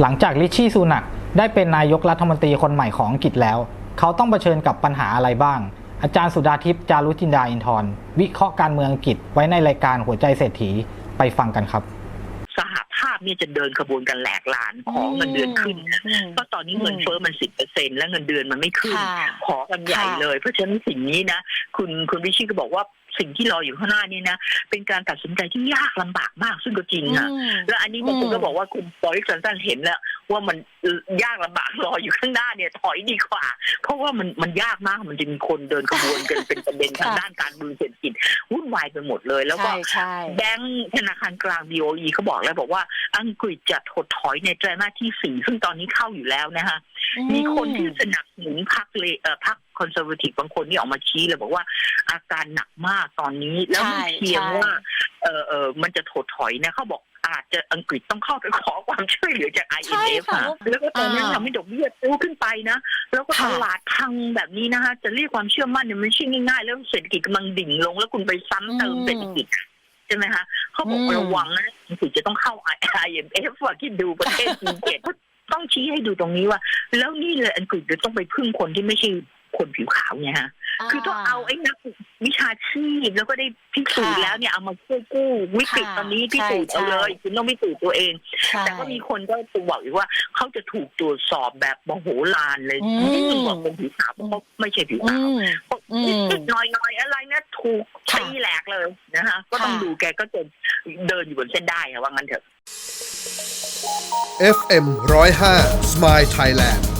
หลังจากลิชชี่ซูนักได้เป็นนายกรัฐมนตรีคนใหม่ของอังกฤษแล้ว เขาต้องเผชิญกับปัญหาอะไรบ้าง อาจารย์สุดาทิพย์จารุจินดาอินทร์วิเคราะห์การเมืองอังกฤษไว้ในรายการหัวใจเศรษฐีไปฟังกันครับ สหภาพเนี่ยจะเดินขบวนกันแหลกลานขอเงินเดือนขึ้นนะอืมเพราะตอนนี้เงินเฟ้อมันสิบเปอร์เซ็นและเงินเดือนมันไม่ขึ้นค่ะขอกันใหญ่ค่ะเลย เพราะฉะนั้นสิ่งนี้นะ คุณคุณวิชิตก็บอกว่า สิ่งที่รออยู่ข้างหน้านี่นะเป็นการตัดสินใจที่ยากลำบากมากซึ่งก็จริงอะอืมแล้วอันนี้บางคนอืมก็บอกว่าคุณบริสันสันเห็นแล้วว่ามันยากลำบากรออยู่ข้างหน้าเนี่ยถอยดีกว่า เพราะว่ามันมันยากมากมันจะมีคนเดินขบวนกันเป็นประเด็นทางด้านการเมืองเศรษฐกิจวุ่นวายไปหมดเลย แล้วก็ใช่ใช่แบงก์ธนาคารกลาง BOE เขาบอกแล้วบอกว่าอังกฤษจะถดถอยในไตรมาสที่สี่ซึ่งตอนนี้เข้าอยู่แล้วนะคะมีคนที่สนับสนุนพรรคเลเอ่อพรรค คอนเซอร์วทีฟบางคนนี่ออกมาชี้เลยบอกว่าอาการหนักมากตอนนี้ แล้วไม่ใช่เพียงใช่ว่าเออเออมันจะถดถอยนะเขาบอกอาจจะอังกฤษต้องเข้าไปขอความช่วยเหลือจากใช่ IMF ค่ะค่ะแล้วก็ตอนนั้นอ่าทำให้ดอกเบี้ยตู้ขึ้นไปนะ แล้วก็ค่ะตลาดพังแบบนี้นะคะ จะเรียกความเชื่อมั่นเนี่ยมันไม่ใช่ง่ายๆ แล้วเศรษฐกิจกำลังดิ่งลง แล้วคุณไปซ้ำเติมอืมเศรษฐกิจใช่ไหมคะเขาบอกอืมระวังนะอังกฤษจะต้องเข้า IMF ว่าที่ดูประเทศจีนเจ็ดต้องชี้ให้ดูตรงนี้ว่า แล้วนี่เลยอังกฤษจะต้องไปพึ่งคนที่ไม่ใช่ คนผิวขาวไงฮะ คือต้องเอาไอ้นักวิชาชีพแล้วก็ได้พิสูจน์ค่ะแล้วเนี่ยเอามาช่วยกู้วิกฤตค่ะตอนนี้พิสูจน์ใช่เอาเลยใช่คุณต้องพิสูจน์ตัวเองใช่แต่ก็มีคนก็บอกอีกว่าเขาจะถูกตรวจสอบแบบมโหฬารเลยอืมยิ่งกว่าคนผิวขาวเพราะเขาไม่ใช่ผิวอืขาวมอืมนิดๆหน่อยๆอะไรนะถูกค่ะตีแหลกเลยนะคะก็ต้องค่ะดูแกก็จะเดินอยู่บนเส้นได้ค่ะว่างั้นเถอะ FM 105 Smile Thailand